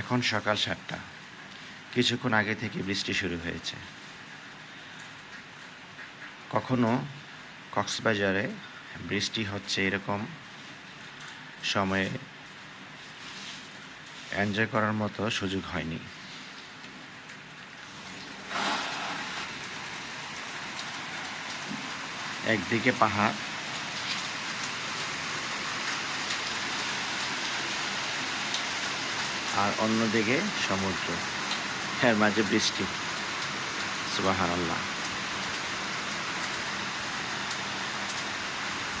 এখন সকাল সাতটা। কিছুক্ষণ আগে থেকে বৃষ্টি শুরু হয়েছে। কখনো কক্সবাজারে বৃষ্টি হচ্ছে এরকম সময়ে এনজয় করার মতো সুযোগ হয়নি। একদিকে পাহাড় আর অন্যদিকে সমুদ্র। হ্যাঁ মাঝে বৃষ্টি। সুবাহান আল্লাহ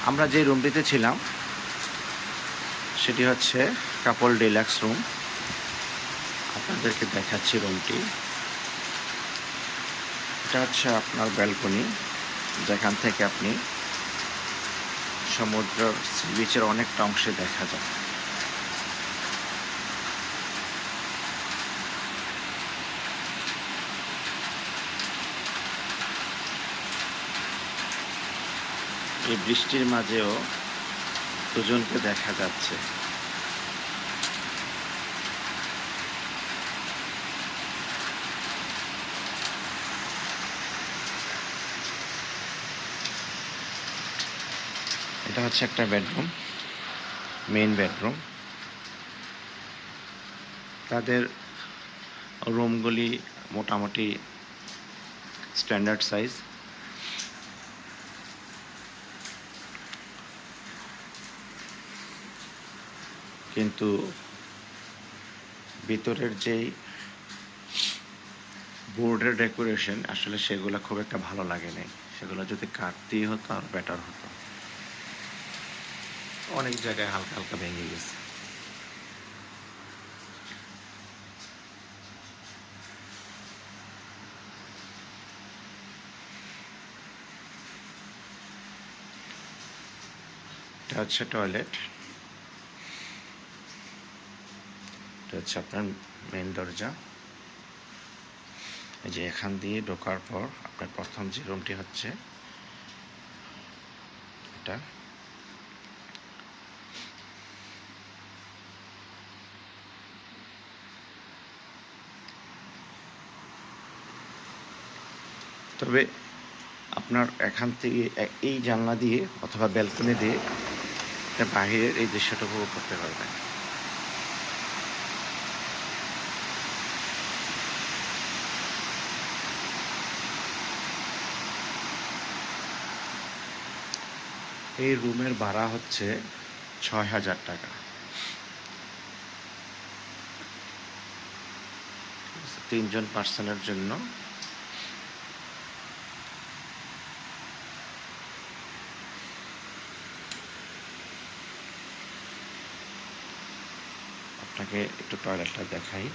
আমরা যে রুমটিতে ছিলাম, সেটি হচ্ছে কাপল ডিলাক্স রুম। আপনাদেরকে দেখাচ্ছি রুমটি। এটা হচ্ছে আপনার ব্যালকনি, যেখান থেকে আপনি সমুদ্র বিচের অনেকটা অংশে দেখা যায়। এই বৃষ্টির মাঝেও দুজনকে দেখা যাচ্ছে। এটা হচ্ছে একটা বেডরুম, মেইন বেডরুম। তাদের রুমগুলি মোটামুটি স্ট্যান্ডার্ড সাইজ। কিন্তু ভিতরের যেই বোর্ডের ডেকোরেশন, আসলে সেগুলো খুব একটা ভালো লাগে নাই। সেগুলো যদি কাটতেই হতো, আর বেটার হতো। অনেক জায়গায় হালকা হালকা ভেঙে গেছে। এটা হচ্ছে টয়লেট এটা হচ্ছে আপনার মেন দরজা। এই যে এখান দিয়ে ঢোকার পর আপনার প্রথম যে রুমটি হচ্ছে, এটা। তবে আপনার এখান থেকে এই জানলা দিয়ে অথবা ব্যালকনি দিয়ে বাহিরের এই দৃশ্যটা উপভোগ করতে পারবেন। এই রুমের ভাড়া হচ্ছে ছয় হাজার টাকা। তিনজন পার্সনের জন্য। আপনাকে একটু টয়লেটটা দেখাই।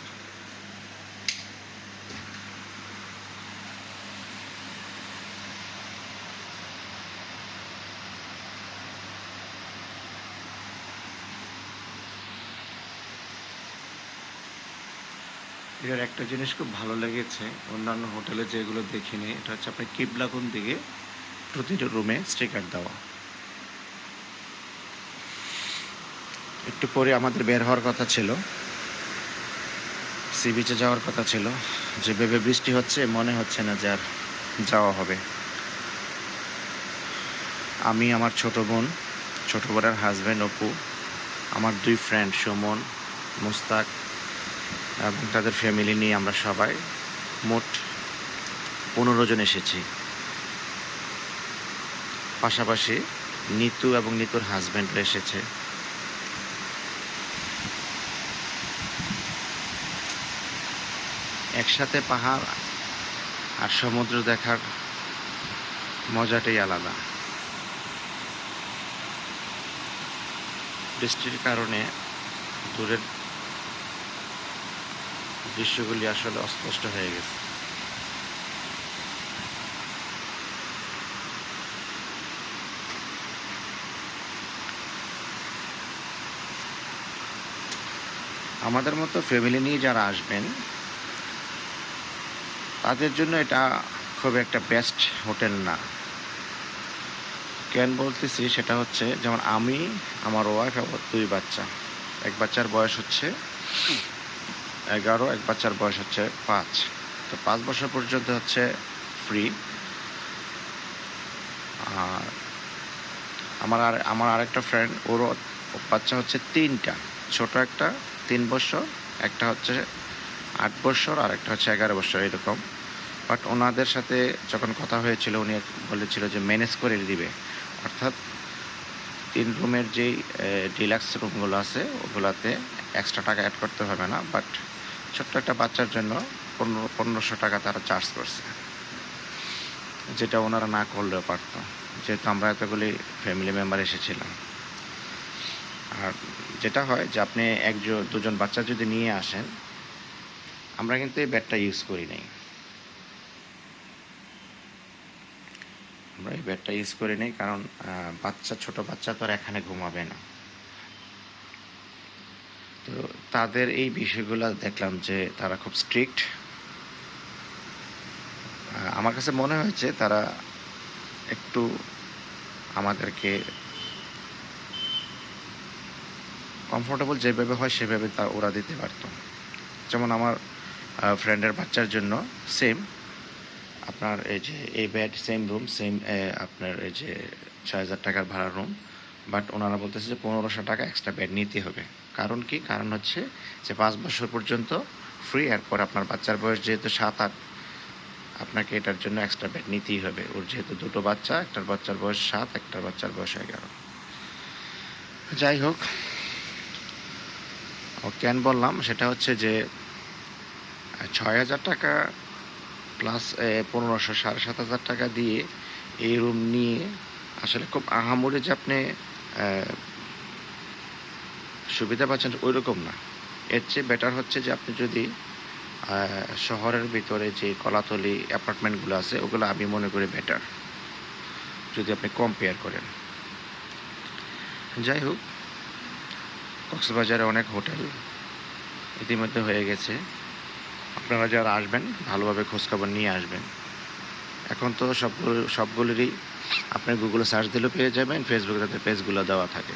এটার একটা জিনিস খুব ভালো লেগেছে, অন্যান্য হোটেলে যেগুলো দেখিনি, এটা হচ্ছে আপনার কিবলাকুন দিকে প্রতিটা রুমে স্টিকার দেওয়া। একটু পরে আমাদের বের হওয়ার কথা ছিল, সি বিচে যাওয়ার কথা ছিল, যে ভেবে বৃষ্টি হচ্ছে, মনে হচ্ছে না যে আর যাওয়া হবে। আমি, আমার ছোট বোন, ছোট বোনের হাজব্যান্ড অপু, আমার দুই ফ্রেন্ড সুমন, মুস্তাক এবং তাদের ফ্যামিলি নিয়ে আমরা সবাই মোট পনেরো জন এসেছি। পাশাপাশি নিতু এবং নিতুর হাজব্যান্ডও এসেছে। একসাথে পাহাড় আর সমুদ্র দেখার মজাটাই আলাদা। বৃষ্টির কারণে দূরের দৃশ্যগুলি আসলে অস্পষ্ট হয়ে গেছে। আমাদের মতো ফ্যামিলি নিয়ে যারা আসবেন, তাদের জন্য এটা খুব একটা বেস্ট হোটেল না। কেন বলতেছি? সেটা হচ্ছে, যেমন আমি, আমার ওয়াইফ এবং দুই বাচ্চা। এক বাচ্চার বয়স হচ্ছে এগারো, এক বাচ্চার বয়স হচ্ছে পাঁচ। তো পাঁচ বছর পর্যন্ত হচ্ছে ফ্রি আর আমার আর, আমার আরেকটা ফ্রেন্ড ওরও বাচ্চা হচ্ছে তিনটা। ছোট একটা তিন বছর, একটা হচ্ছে আট বছর, আর একটা হচ্ছে এগারো বছর, এরকম। বাট ওনাদের সাথে যখন কথা হয়েছিল, উনি বলেছিল যে ম্যানেজ করে দিবে। অর্থাৎ তিন রুমের যেই ডিলাক্স রুমগুলো আছে, ওগুলাতে এক্সট্রা টাকা অ্যাড করতে হবে না। বাট ছোট্ট একটা বাচ্চার জন্য পনেরো, পনেরোশো টাকা তারা চার্জ করছে। যেটা ওনারা না করলেও পারতো। যেহেতু আমরা এতগুলি ফ্যামিলি মেম্বার এসেছিলাম। আর যেটা হয় যে আপনি একজন দুজন বাচ্চা যদি নিয়ে আসেন, আমরা কিন্তু এই ব্যাডটা ইউজ করি নাই। আমরা এই ব্যাডটা ইউজ করি নাই কারণ বাচ্চা, ছোট বাচ্চা তো আর এখানে ঘুমাবে না। তো তাদের এই বিষয়গুলো দেখলাম যে তারা খুব স্ট্রিক্ট আমার কাছে মনে হয়েছে তারা একটু আমাদেরকে কমফোর্টেবল যেভাবে হয় সেভাবে তা ওরা দিতে পারতো। যেমন আমার ফ্রেন্ডের বাচ্চার জন্য সেম আপনার এই যে এই বেড সেম রুম সেম আপনার এই যে ছয় হাজার টাকার ভাড়া রুম বাট ওনারা বলতেছে যে পনেরোশো টাকা এক্সট্রা বেড নিতে হবে। কারণ কি? কারণ হচ্ছে যে পাঁচ বছর পর্যন্ত ফ্রি এরপর আপনার বাচ্চার বয়স যেহেতু সাত, আট, আপনাকে এটার জন্য এক্সট্রা বেড নিতেই হবে। ওর যেহেতু দুটো বাচ্চা, একটার বাচ্চার বয়স সাত, একটার বাচ্চার বয়স এগারো। যাই হোক ও কেন বললাম, সেটা হচ্ছে যে ছয় হাজার টাকা প্লাস পনেরোশো, সাড়ে সাত হাজার টাকা দিয়ে এই রুম নিয়ে আসলে খুব আহামরি যে আপনি সুবিধা পাচ্ছেন ওই রকম না। এর চেয়ে বেটার হচ্ছে যে আপনি যদি শহরের ভিতরে যে কলাতলি অ্যাপার্টমেন্টগুলো আছে, ওগুলো আমি মনে করি বেটার যদি আপনি কম্পেয়ার করেন। যাই হোক, কক্সবাজারে অনেক হোটেল ইতিমধ্যে হয়ে গেছে। আপনারা যারা আসবেন, ভালোভাবে খোঁজখবর নিয়ে আসবেন। এখন তো সবগুলো, সবগুলোরই আপনি গুগলে সার্চ দিলেও পেয়ে যাবেন ফেসবুকে তাদের পেজগুলো দেওয়া থাকে।